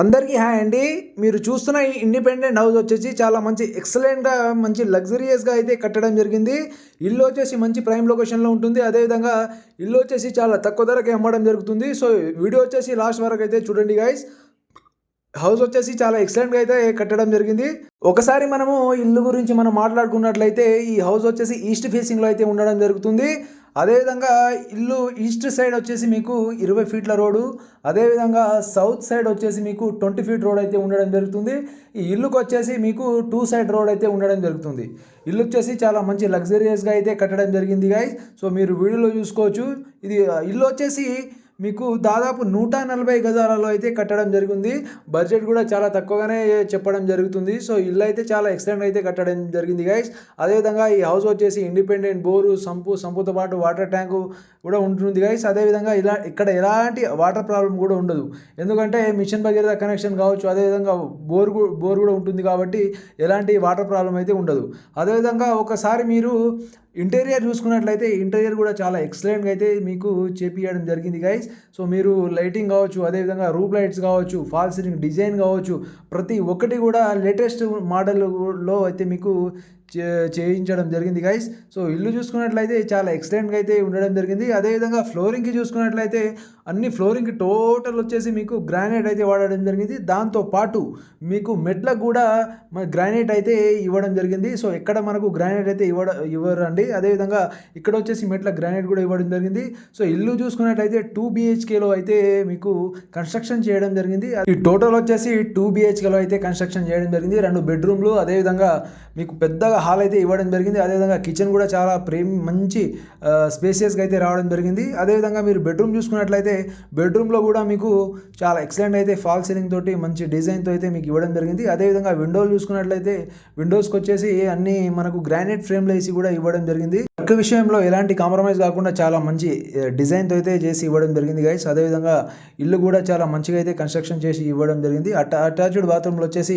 అందరికీ హాయ్ అండి. మీరు చూస్తున్న ఈ ఇండిపెండెంట్ హౌస్ వచ్చేసి చాలా మంచి ఎక్సలెంట్గా మంచి లగ్జరియస్గా అయితే కట్టడం జరిగింది. ఇల్లు వచ్చేసి మంచి ప్రైమ్ లొకేషన్లో ఉంటుంది. అదేవిధంగా ఇల్లు వచ్చేసి చాలా తక్కువ ధరకే అమ్మడం జరుగుతుంది. సో వీడియో వచ్చేసి లాస్ట్ వరకు అయితే చూడండి గైస్ హౌస్ వచ్చేసి చాలా ఎక్సలెంట్గా అయితే కట్టడం జరిగింది. ఒకసారి మనము ఇల్లు గురించి మనం మాట్లాడుకున్నట్లయితే ఈ హౌస్ వచ్చేసి ఈస్ట్ ఫేసింగ్లో అయితే ఉండడం జరుగుతుంది. అదేవిధంగా ఇల్లు ఈస్ట్ సైడ్ వచ్చేసి మీకు ఇరవై ఫీట్ల రోడ్డు అదేవిధంగా సౌత్ సైడ్ వచ్చేసి మీకు ట్వంటీ ఫీట్ రోడ్ అయితే ఉండడం జరుగుతుంది. ఈ ఇల్లుకు వచ్చేసి మీకు టూ సైడ్ రోడ్ అయితే ఉండడం జరుగుతుంది. ఇల్లు వచ్చేసి చాలా మంచి లగ్జరియస్గా అయితే కట్టడం జరిగింది గాయస్ సో మీరు వీడియోలో చూసుకోవచ్చు. ఇది ఇల్లు వచ్చేసి మీకు దాదాపు నూట నలభై గజాలలో అయితే కట్టడం జరిగింది. బడ్జెట్ కూడా చాలా తక్కువగానే చెప్పడం జరుగుతుంది. సో ఇల్లు అయితే చాలా ఎక్సలెంట్ అయితే కట్టడం జరిగింది గైస్. అదేవిధంగా ఈ హౌస్ వచ్చేసి ఇండిపెండెంట్ బోరు సంపు సంపుతో పాటు వాటర్ ట్యాంకు కూడా ఉంటుంది గైస్. అదేవిధంగా ఇలా ఇక్కడ ఎలాంటి వాటర్ ప్రాబ్లం కూడా ఉండదు. ఎందుకంటే మిషన్ భగీరథ కనెక్షన్ కావచ్చు అదేవిధంగా బోర్ బోర్ కూడా ఉంటుంది కాబట్టి ఎలాంటి వాటర్ ప్రాబ్లం అయితే ఉండదు. అదేవిధంగా ఒకసారి మీరు ఇంటీరియర్ చూసుకున్నట్లయితే ఇంటీరియర్ కూడా చాలా ఎక్సలెంట్గా అయితే మీకు చేపియడం జరిగింది గైస్ సో మీరు లైటింగ్ కావచ్చు అదేవిధంగా రూప్ లైట్స్ కావచ్చు ఫాల్ సీలింగ్ డిజైన్ కావచ్చు ప్రతి ఒక్కటి కూడా లేటెస్ట్ మోడల్లో అయితే మీకు చేయించడం జరిగింది గైస్ సో ఇల్లు చూసుకున్నట్లయితే చాలా ఎక్సలెంట్గా అయితే ఉండడం జరిగింది. అదేవిధంగా ఫ్లోరింగ్కి చూసుకున్నట్లయితే అన్ని ఫ్లోరింగ్కి టోటల్ వచ్చేసి మీకు గ్రానైట్ అయితే వాడడం జరిగింది. దాంతో పాటు మీకు మెట్లకు కూడా గ్రానైట్ అయితే ఇవ్వడం జరిగింది. సో ఎక్కడ మనకు గ్రానైట్ అయితే ఇవ్వడం ఇవ్వరండి. అదేవిధంగా ఇక్కడ వచ్చేసి మెట్ల గ్రానైట్ కూడా ఇవ్వడం జరిగింది. సో ఇల్లు చూసుకున్నట్లయితే టూ బిహెచ్కేలో అయితే మీకు కన్స్ట్రక్షన్ చేయడం జరిగింది. ఈ టోటల్ వచ్చేసి టూ బిహెచ్కేలో అయితే కన్స్ట్రక్షన్ చేయడం జరిగింది. రెండు బెడ్రూమ్లు అదేవిధంగా మీకు పెద్దగా హాల్ అయితే ఇవ్వడం జరిగింది. అదేవిధంగా కిచెన్ కూడా చాలా ప్రేమ్ మంచి స్పేసియస్గా అయితే రావడం జరిగింది. అదేవిధంగా మీరు బెడ్రూమ్ చూసుకున్నట్లయితే బెడ్రూమ్లో కూడా మీకు చాలా ఎక్సలెంట్ అయితే ఫాల్ సీలింగ్ తోటి మంచి డిజైన్తో అయితే మీకు ఇవ్వడం జరిగింది. అదేవిధంగా విండోలు చూసుకున్నట్లయితే విండోస్కి వచ్చేసి అన్ని మనకు గ్రానైట్ ఫ్రేమ్లు వేసి కూడా ఇవ్వడం జరిగింది. వర్క్ విషయంలో ఎలాంటి కాంప్రమైజ్ కాకుండా చాలా మంచి డిజైన్తో అయితే చేసి ఇవ్వడం జరిగింది గైస్ అదేవిధంగా ఇల్లు కూడా చాలా మంచిగా అయితే కన్స్ట్రక్షన్ చేసి ఇవ్వడం జరిగింది. అట అటాచ్డ్ బాత్రూమ్లో వచ్చేసి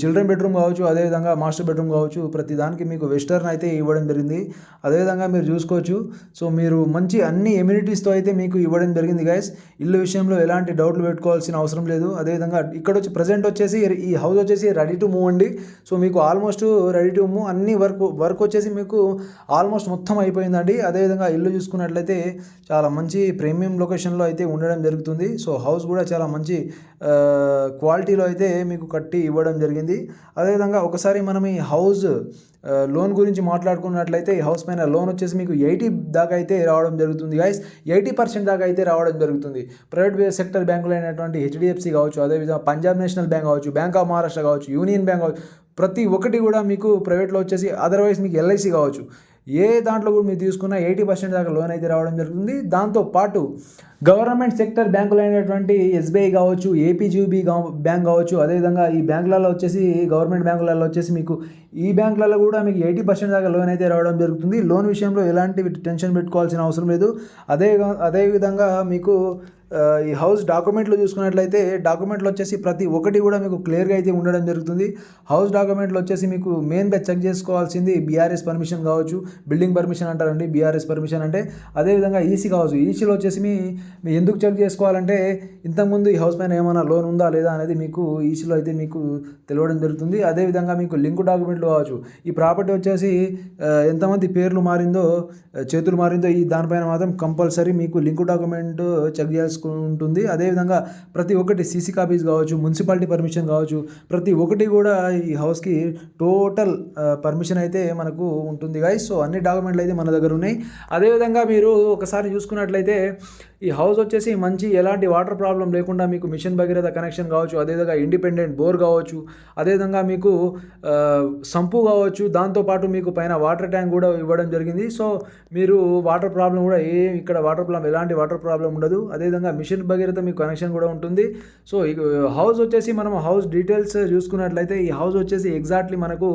చిల్డ్రన్ బెడ్రూమ్ కావచ్చు అదేవిధంగా మాస్టర్ బెడ్రూమ్ కావచ్చు ప్రతి దానికి మీకు వెస్టర్న్ అయితే ఇవ్వడం జరిగింది. అదేవిధంగా మీరు చూసుకోవచ్చు. సో మీరు మంచి అన్ని ఎమ్యూనిటీస్తో అయితే మీకు ఇవ్వడం జరిగింది గైస్ ఇల్లు విషయంలో ఎలాంటి డౌట్లు పెట్టుకోవాల్సిన అవసరం లేదు. అదేవిధంగా ఇక్కడ వచ్చి ప్రజెంట్ వచ్చేసి ఈ హౌస్ వచ్చేసి రెడీ టు మూవ్ అండి. సో మీకు ఆల్మోస్ట్ రెడీ టు మూవ్ అన్ని వర్క్ వర్క్ వచ్చేసి మీకు ఆల్మోస్ట్ మొత్తం అయిపోయిందండి. అదేవిధంగా ఇల్లు చూసుకున్నట్లయితే చాలా మంచి ప్రీమియం లొకేషన్లో అయితే ఉండడం జరుగుతుంది. సో హౌస్ కూడా చాలా మంచి క్వాలిటీలో అయితే మీకు కట్టి ఇవ్వడం జరిగింది. అదేవిధంగా ఒకసారి మనం ఈ హౌస్ లోన్ గురించి మాట్లాడుకున్నట్లయితే ఈ హౌస్ పైన లోన్ వచ్చేసి మీకు ఎయిటీ దాకా అయితే రావడం జరుగుతుంది గైస్ ఎయిటీ పర్సెంట్ దాకా అయితే రావడం జరుగుతుంది. ప్రైవేట్ సెక్టర్ బ్యాంకులు అయినటువంటి హెచ్డిఎఫ్సి కావచ్చు అదేవిధంగా పంజాబ్ నేషనల్ బ్యాంక్ కావచ్చు బ్యాంక్ ఆఫ్ మహారాష్ట్ర కావచ్చు యూనియన్ బ్యాంక్ కావచ్చు ప్రతి ఒక్కటి కూడా మీకు ప్రైవేట్లో వచ్చేసి అదర్వైజ్ మీకు ఎల్ఐసి కావచ్చు. ఏ దాంట్లో కూడా మీరు తీసుకున్న ఎయిటీ పర్సెంట్ దాకా లోన్ అయితే రావడం జరుగుతుంది. దాంతో పాటు గవర్నమెంట్ సెక్టర్ బ్యాంకులు అయినటువంటి ఎస్బీఐ కావచ్చు ఏపీజీబీ బ్యాంక్ కావచ్చు అదేవిధంగా ఈ బ్యాంకులలో వచ్చేసి గవర్నమెంట్ బ్యాంకులలో వచ్చేసి మీకు ఈ బ్యాంకులలో కూడా మీకు ఎయిటీ పర్సెంట్ దాకా లోన్ అయితే రావడం జరుగుతుంది. లోన్ విషయంలో ఎలాంటి టెన్షన్ పెట్టుకోవాల్సిన అవసరం లేదు. అదే అదేవిధంగా మీకు ఈ హౌస్ డాక్యుమెంట్లు చూసుకున్నట్లయితే డాక్యుమెంట్లు వచ్చేసి ప్రతి ఒక్కటి కూడా మీకు క్లియర్గా అయితే ఉండడం జరుగుతుంది. హౌస్ డాక్యుమెంట్లు వచ్చేసి మీకు మెయిన్గా చెక్ చేసుకోవాల్సింది బీఆర్ఎస్ పర్మిషన్ కావచ్చు బిల్డింగ్ పర్మిషన్ అంటారండి బీఆర్ఎస్ పర్మిషన్ అంటే. అదేవిధంగా ఈసీ కావచ్చు. ఈసీలో వచ్చేసి మీ ఎందుకు చెక్ చేసుకోవాలంటే ఇంతకుముందు ఈ హౌస్ పైన ఏమైనా లోన్ ఉందా లేదా అనేది మీకు ఈసీలో అయితే మీకు తెలియడం జరుగుతుంది. అదేవిధంగా మీకు లింక్ డాక్యుమెంట్లు కావచ్చు. ఈ ప్రాపర్టీ వచ్చేసి ఎంతమంది పేర్లు మారిందో చేతులు మారిందో ఈ దానిపైన మాత్రం కంపల్సరీ మీకు లింక్ డాక్యుమెంట్ చెక్ చేసుకుంటుంది. అదేవిధంగా ప్రతి ఒక్కటి సీసీ కాపీస్ కావచ్చు మున్సిపాలిటీ పర్మిషన్ కావచ్చు ప్రతి ఒక్కటి కూడా ఈ హౌస్కి టోటల్ పర్మిషన్ అయితే మనకు ఉంటుంది. గాయస్ సో అన్ని డాక్యుమెంట్లు అయితే మన దగ్గర ఉన్నాయి. అదేవిధంగా మీరు ఒకసారి చూసుకున్నట్లయితే ఈ హౌస్ వచ్చేసి మంచి ఎలాంటి వాటర్ ప్రాబ్లం లేకుండా మీకు మిషన్ భగీరథ కనెక్షన్ కావచ్చు అదేవిధంగా ఇండిపెండెంట్ బోర్ కావచ్చు అదేవిధంగా మీకు సంపు కావచ్చు దాంతోపాటు మీకు పైన వాటర్ ట్యాంక్ కూడా ఇవ్వడం జరిగింది. సో మీరు వాటర్ ప్రాబ్లం కూడా ఏ ఇక్కడ వాటర్ ప్రాబ్లం ఎలాంటి వాటర్ ప్రాబ్లం ఉండదు. అదేవిధంగా మిషన్ భగీరథ మీకు కనెక్షన్ కూడా ఉంటుంది. సో ఈ హౌస్ వచ్చేసి మనం హౌస్ డీటెయిల్స్ చూసుకున్నట్లయితే ఈ హౌస్ వచ్చేసి ఎగ్జాక్ట్లీ మనకు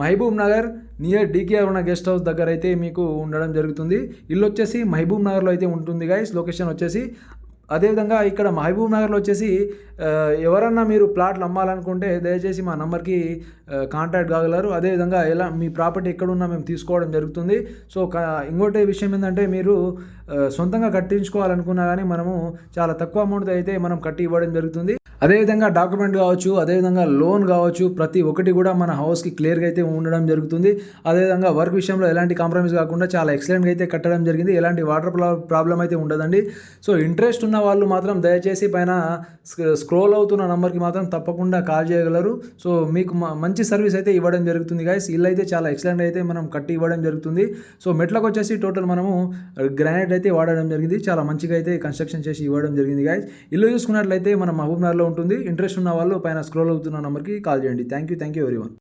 Mahabubnagar near DKR Aruna guest house దగ్గర అయితే మీకు ఉండడం జరుగుతుంది. ఇల్లు వచ్చేసి మహబూబ్ నగర్లో అయితే ఉంటుంది గైస్ లొకేషన్ వచ్చేసి అదేవిధంగా ఇక్కడ మహబూబ్ నగర్లో వచ్చేసి ఎవరన్నా మీరు ప్లాట్లు అమ్మాలనుకుంటే దయచేసి మా నంబర్కి కాంటాక్ట్ కాగలరు. అదేవిధంగా ఎలా మీ ప్రాపర్టీ ఎక్కడున్నా మేము తీసుకోవడం జరుగుతుంది. సో క- ఇంకోటి విషయం ఏంటంటే మీరు సొంతంగా కట్టించుకోవాలనుకున్నా కానీ మనము చాలా తక్కువ అమౌంట్ అయితే మనం కట్టి ఇవ్వడం జరుగుతుంది. అదేవిధంగా డాక్యుమెంట్ కావచ్చు అదేవిధంగా లోన్ కావచ్చు ప్రతి ఒక్కటి కూడా మన హౌస్కి క్లియర్గా అయితే ఉండడం జరుగుతుంది. అదేవిధంగా వర్క్ విషయంలో ఎలాంటి కాంప్రమైజ్ కాకుండా చాలా ఎక్సలెంట్గా అయితే కట్టడం జరిగింది. ఎలాంటి వాటర్ ప్రాబ్లం అయితే ఉండదండి. సో ఇంట్రెస్ట్ ఉన్న వాళ్ళు మాత్రం దయచేసి పైన స్క్రోల్ అవుతున్న నెంబర్కి మాత్రం తప్పకుండా కాల్ చేయగలరు. సో మీకు మంచి సర్వీస్ అయితే ఇవ్వడం జరుగుతుంది గాయస్ ఇల్లు అయితే చాలా ఎక్సలెంట్ అయితే మనం కట్టి ఇవ్వడం జరుగుతుంది. సో మెట్లకు వచ్చేసి టోటల్ మనము uh, గ్రానైట్ అయితే వాడడం జరిగింది. చాలా మంచిగా అయితే కన్స్ట్రక్షన్ చేసి ఇవ్వడం జరిగింది గాయస్ ఇల్లు చూసుకున్నట్లయితే మన మహబూబ్నగర్లో ఉంటుంది. ఇంట్రెస్ట్ ఉన్న వాళ్ళు పైన స్క్రోల్ అవుతున్న నెంబర్కి కాల్ చేయండి. Thank you thank you everyone